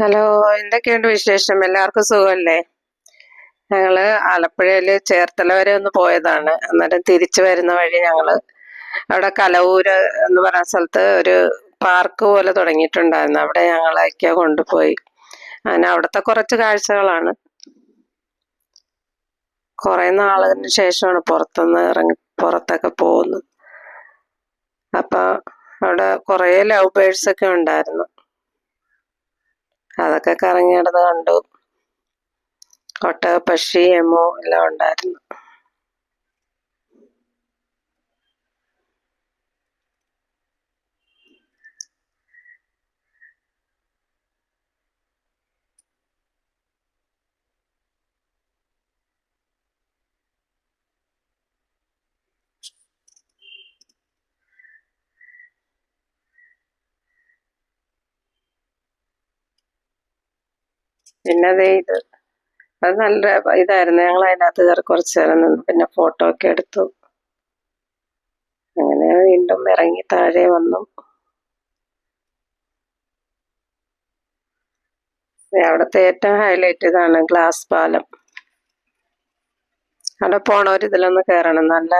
Hello എന്തൊക്കെയുണ്ട് വിശേഷം? എല്ലാവർക്കും സുഖമല്ലേ? ഞങ്ങൾ ആലപ്പുഴയിൽ ചേർത്തല വരെ ഒന്ന് പോയതാണ്. അന്നേരം തിരിച്ചു വരുന്ന വഴി ഞങ്ങൾ അവിടെ കലവൂര് എന്ന് പറയുന്ന സ്ഥലത്ത് ഒരു പാർക്ക് പോലെ തുടങ്ങിയിട്ടുണ്ടായിരുന്നു. അവിടെ ഞങ്ങളൊക്കെ കൊണ്ടുപോയി. അങ്ങനെ അവിടുത്തെ കുറച്ച് കാഴ്ചകളാണ്. കുറെ നാളിന് ശേഷമാണ് പുറത്തുനിന്ന് ഇറങ്ങി പുറത്തൊക്കെ പോകുന്നത്. അപ്പൊ അവിടെ കുറേ ലവ് ബേഴ്സ് ഒക്കെ ഉണ്ടായിരുന്നു. അതൊക്കെ കറങ്ങി നടന്ന് കണ്ടു. ഒട്ടക പക്ഷി എമോ എല്ലാം ഉണ്ടായിരുന്നു. പിന്നെ ഇത്. അത് നല്ല ഇതായിരുന്നു. ഞങ്ങൾ അതിനകത്ത് കയറി കുറച്ച് നേരം നിന്ന്. പിന്നെ ഫോട്ടോ ഒക്കെ എടുത്തു. അങ്ങനെ വീണ്ടും ഇറങ്ങി താഴെ വന്നു. അവിടുത്തെ ഏറ്റവും ഹൈലൈറ്റ് ഇതാണ് ഗ്ലാസ് പാലം. അവിടെ പോണവർ ഇതിലൊന്ന് കയറണം നല്ല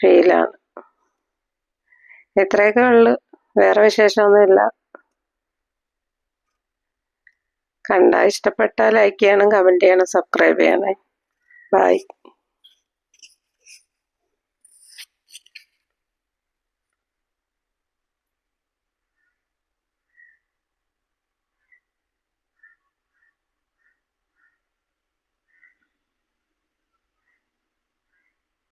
ഫീലാണ് ഇത്രയൊക്കെ ഉള്ളു. വേറെ വിശേഷമൊന്നുമില്ല. കണ്ടാൽ ഇഷ്ടപ്പെട്ടാൽ ലൈക്ക് ചെയ്യണം കമന്റ് ചെയ്യണം സബ്സ്ക്രൈബ് ചെയ്യണം. ബൈ